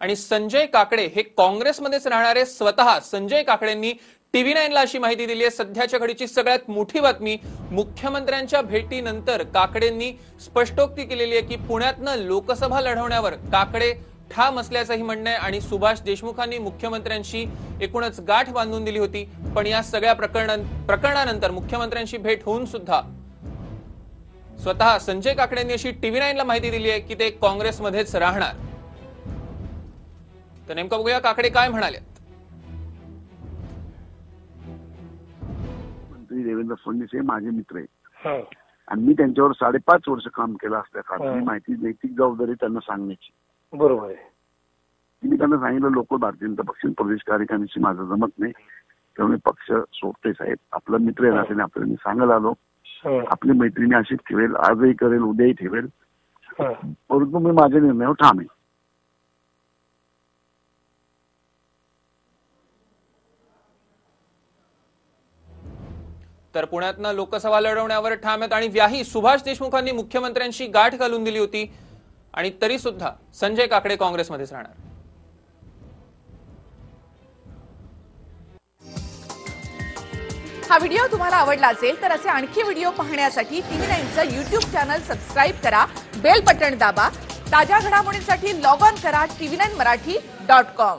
आणि संजय काकडे हे काँग्रेसमध्येच राहणारे स्वतः संजय काकडेंनी टीव्ही नाईनला अशी माहिती दिली आहे. सध्याच्या घडीची सगळ्यात मोठी बातमी मुख्यमंत्र्यांच्या भेटीनंतर काकडेंनी स्पष्टोक्ती केलेली आहे की पुण्यातनं लोकसभा लढवण्यावर काकडे ठाम असल्याचंही म्हणणं आहे आणि सुभाष देशमुखांनी मुख्यमंत्र्यांशी एकूणच गाठ बांधून दिली होती. पण या सगळ्या प्रकरण प्रकरणानंतर मुख्यमंत्र्यांशी भेट होऊन सुद्धा स्वतः संजय काकडेंनी अशी टीव्ही नाईनला माहिती दिली आहे की ते काँग्रेसमध्येच राहणार. तर नेमकं बघूया काकडे काय म्हणाले मंत्री देवेंद्र फडणवीस हे माझे मित्र आहेत. हा, आणि मी त्यांच्यावर साडेपाच वर्ष काम केलं असल्या हा. कारण माहिती नैतिक जबाबदारी त्यांना सांगण्याची. बरोबर आहे. मी त्यांना सांगितलं लोक भारतीय जनता पक्ष प्रदेश कार्यकारिणीशी माझं जमत नाही. त्यामुळे पक्ष सोडते साहेब. आपला मित्र आहे हा. आपल्याला मी सांगायला आलो. हा, आपली मैत्रिणी अशीच ठेवेल आजही करेल उद्याही ठेवेल. हा. परंतु मी माझ्या निर्णयावर ठाम आहे. तर पुण्यातनं लोकसभा लढवण्यावर ठाम आहेत. आणि व्याही सुभाष देशमुखांनी मुख्यमंत्र्यांशी गाठ घालून दिली होती. आणि तरी सुद्धा संजय काकडे काँग्रेसमध्येच राहणार. हा व्हिडिओ तुम्हाला आवडला असेल तर असे आणखी व्हिडिओ पाहण्यासाठी टीव्ही नाईनचं युट्यूब चॅनल सबस्क्राईब करा. बेल बटन दाबा. ताज्या घडामोडींसाठी लॉग ऑन करा TV nine Marathi dot com.